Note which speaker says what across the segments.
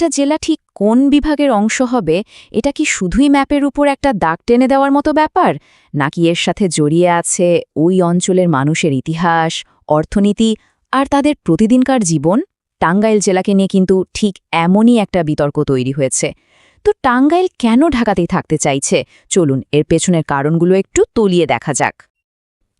Speaker 1: একটা জেলা ঠিক কোন বিভাগের অংশ হবে, এটা কি শুধুই ম্যাপের উপর একটা দাগ টেনে দেওয়ার মতো ব্যাপার? নাকি এর সাথে জড়িয়ে আছে ওই অঞ্চলের মানুষের ইতিহাস, অর্থনীতি আর তাদের প্রতিদিনকার জীবন? টাঙ্গাইল জেলাকে নিয়ে কিন্তু ঠিক এমনই একটা বিতর্ক তৈরি হয়েছে। তো টাঙ্গাইল কেন ঢাকাতেই থাকতে চাইছে? চলুন এর পেছনের কারণগুলো একটু তলিয়ে দেখা যাক।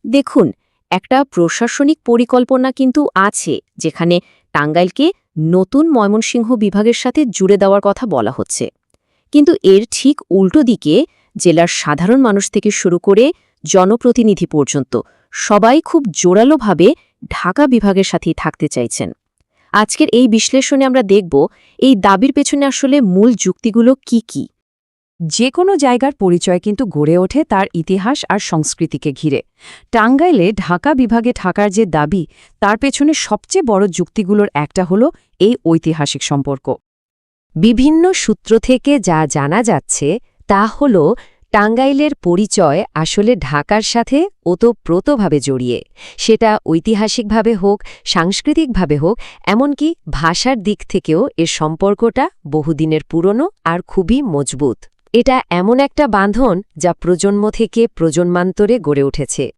Speaker 1: দেখুন, একটা প্রশাসনিক পরিকল্পনা কিন্তু আছে, যেখানে টাঙ্গাইলকে নতুন ময়মনসিংহ বিভাগের সাথে জুড়ে দেওয়ার কথা বলা হচ্ছে। কিন্তু এর ঠিক উল্টো দিকে জেলার সাধারণ মানুষ থেকে শুরু করে জনপ্রতিনিধি পর্যন্ত সবাই খুব জোরালোভাবে ঢাকা বিভাগের সাথেই থাকতে চাইছেন। আজকের এই বিশ্লেষণে আমরা দেখব, এই দাবির পেছনে আসলে মূল যুক্তিগুলো কি কি?
Speaker 2: যে কোনো জায়গার পরিচয় কিন্তু গড়ে ওঠে তার ইতিহাস আর সংস্কৃতিকে ঘিরে। টাঙ্গাইলে ঢাকা বিভাগে ঢাকার যে দাবি, তার পেছনে সবচেয়ে বড় যুক্তিগুলোর একটা হলো এই ঐতিহাসিক সম্পর্ক। বিভিন্ন সূত্র থেকে যা জানা যাচ্ছে, তা হল টাঙ্গাইলের পরিচয় আসলে ঢাকার সাথে ওতপ্রোতভাবে জড়িয়ে। সেটা ঐতিহাসিকভাবে হোক, সাংস্কৃতিকভাবে হোক, এমনকি ভাষার দিক থেকেও এর সম্পর্কটা বহুদিনের পুরনো আর খুবই মজবুত। এটা এমন একটা বাঁধন যা প্রজন্ম থেকে প্রজন্মান্তরে গড়ে উঠেছে।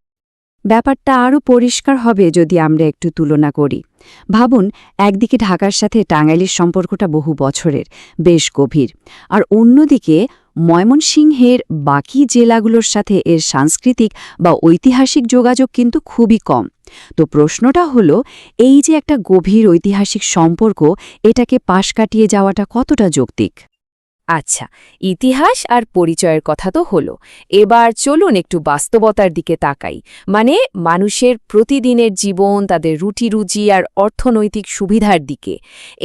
Speaker 3: ব্যাপারটা আরও পরিষ্কার হবে যদি আমরা একটু তুলনা করি। ভাবুন, একদিকে ঢাকার সাথে টাঙ্গাইলের সম্পর্কটা বহু বছরের, বেশ গভীর। আর অন্যদিকে, ময়মনসিংহের বাকি জেলাগুলোর সাথে এর সাংস্কৃতিক বা ঐতিহাসিক যোগাযোগ কিন্তু খুবই কম। তো প্রশ্নটা হলো, এই যে একটা গভীর ঐতিহাসিক সম্পর্ক, এটাকে পাশ কাটিয়ে যাওয়াটা কতটা যৌক্তিক?
Speaker 1: আচ্ছা ইতিহাস আর পরিচয়ের কথা তো হলো। এবার চলুন একটু বাস্তবতার দিকে তাকাই। মানে মানুষের প্রতিদিনের জীবন, তাদের রুটি রুজি আর অর্থনৈতিক সুবিধার দিকে।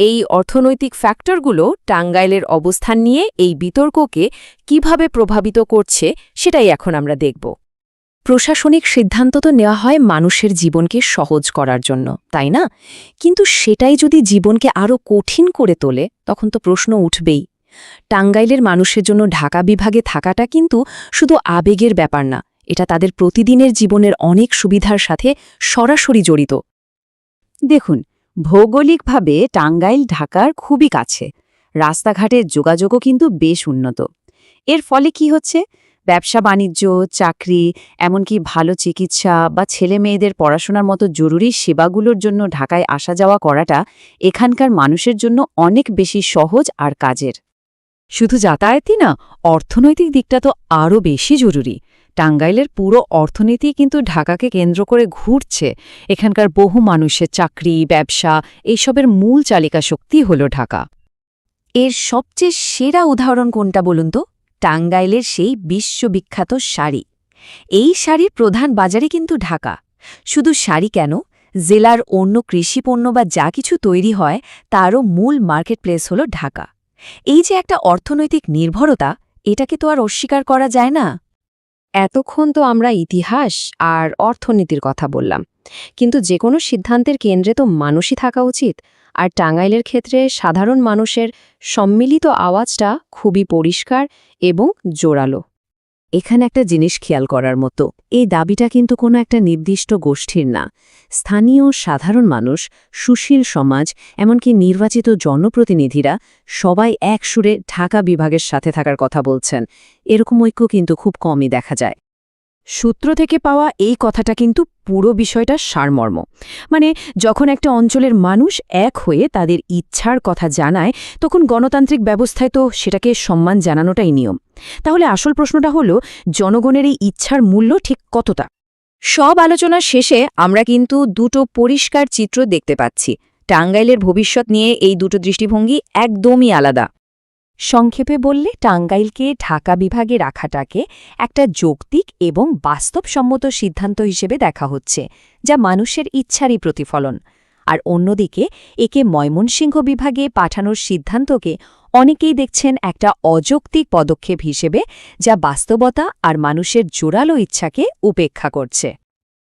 Speaker 1: এই অর্থনৈতিক ফ্যাক্টরগুলো টাঙ্গাইলের অবস্থান নিয়ে এই বিতর্ককে কীভাবে প্রভাবিত করছে, সেটাই এখন আমরা দেখব। প্রশাসনিক সিদ্ধান্ত তো নেওয়া হয় মানুষের জীবনকে সহজ করার জন্য, তাই না? কিন্তু সেটাই যদি জীবনকে আরও কঠিন করে তোলে, তখন তো প্রশ্ন উঠবেই। টাঙ্গাইলের মানুষের জন্য ঢাকা বিভাগে থাকাটা কিন্তু শুধু আবেগের ব্যাপার না, এটা তাদের প্রতিদিনের জীবনের অনেক সুবিধার সাথে সরাসরি জড়িত।
Speaker 3: দেখুন, ভৌগোলিকভাবে টাঙ্গাইল ঢাকার খুবই কাছে। রাস্তাঘাটের যোগাযোগও কিন্তু বেশ উন্নত। এর ফলে কি হচ্ছে? ব্যবসা, বাণিজ্য, চাকরি, এমনকি ভালো চিকিৎসা বা ছেলে মেয়েদের পড়াশোনার মতো জরুরি সেবাগুলোর জন্য ঢাকায় আসা যাওয়া করাটা এখানকার মানুষের জন্য অনেক বেশি সহজ আর কাজের।
Speaker 2: শুধু যাতায়াতই না, অর্থনৈতিক দিকটা তো আরও বেশি জরুরি। টাঙ্গাইলের পুরো অর্থনীতি কিন্তু ঢাকাকে কেন্দ্র করে ঘুরছে। এখানকার বহু মানুষের চাকরি, ব্যবসা, এইসবের মূল চালিকা শক্তি হল ঢাকা।
Speaker 1: এর সবচেয়ে সেরা উদাহরণ কোনটা বলুন তো? টাঙ্গাইলের সেই বিশ্ববিখ্যাত শাড়ি। এই শাড়ির প্রধান বাজারই কিন্তু ঢাকা। শুধু শাড়ি কেন? জেলার অন্য কৃষিপণ্য বা যা কিছু তৈরি হয়, তারও মূল মার্কেট প্লেস হল ঢাকা। এই যে একটা অর্থনৈতিক নির্ভরতা, এটাকে তো আর অস্বীকার করা যায় না।
Speaker 2: এতক্ষণ তো আমরা ইতিহাস আর অর্থনীতির কথা বললাম, কিন্তু যে কোনো সিদ্ধান্তের কেন্দ্রে তো মানুষই থাকা উচিত, আর টাঙ্গাইলের ক্ষেত্রে সাধারণ মানুষের সম্মিলিত আওয়াজটা খুবই পরিষ্কার এবং জোরালো।
Speaker 1: এখানে একটা জিনিস খেয়াল করার মতো, এই দাবিটা কিন্তু কোনো একটা নির্দিষ্ট গোষ্ঠীর না। স্থানীয় সাধারণ মানুষ, সুশীল সমাজ, এমনকি নির্বাচিত জনপ্রতিনিধিরা সবাই এক সুরে ঢাকা বিভাগের সাথে থাকার কথা বলছেন। এরকম ঐক্য কিন্তু খুব কমই দেখা যায়।
Speaker 2: সূত্র থেকে পাওয়া এই কথাটা কিন্তু পুরো বিষয়টা সারমর্ম। মানে যখন একটা অঞ্চলের মানুষ এক হয়ে তাদের ইচ্ছার কথা জানায়, তখন গণতান্ত্রিক ব্যবস্থায় তো সেটাকে সম্মান জানানোটাই নিয়ম। তাহলে আসল প্রশ্নটা হলো, জনগণের এই ইচ্ছার মূল্য ঠিক কতটা?
Speaker 1: সব আলোচনার শেষে আমরা কিন্তু দুটো পরিষ্কার চিত্র দেখতে পাচ্ছি। টাঙ্গাইলের ভবিষ্যৎ নিয়ে এই দুটো দৃষ্টিভঙ্গি একদমই আলাদা।
Speaker 2: সংক্ষেপে বললে টাঙ্গাইলকে ঢাকা বিভাগে রাখাটাকে একটা যৌক্তিক এবং বাস্তবসম্মত সিদ্ধান্ত হিসেবে দেখা হচ্ছে, যা মানুষের ইচ্ছারই প্রতিফলন। আর অন্যদিকে, একে ময়মনসিংহ বিভাগে পাঠানোর সিদ্ধান্তকে অনেকেই দেখছেন একটা অযৌক্তিক পদক্ষেপ হিসেবে, যা বাস্তবতা আর মানুষের জোরালো ইচ্ছাকে উপেক্ষা করছে।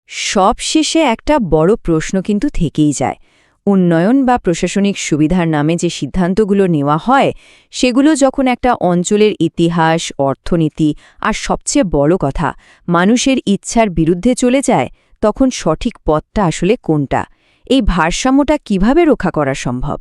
Speaker 1: সব শেষে একটা বড় প্রশ্ন কিন্তু থেকেই যায় উন্নয়ন বা প্রশাসনিক সুবিধার নামে যে সিদ্ধান্তগুলো নেওয়া হয়, সেগুলো যখন একটা অঞ্চলের ইতিহাস, অর্থনীতি আর সবচেয়ে বড় কথা, মানুষের ইচ্ছার বিরুদ্ধে চলে যায়, তখন সঠিক পথটা আসলে কোনটা? এই ভারসাম্যটা কীভাবে রক্ষা করা সম্ভব?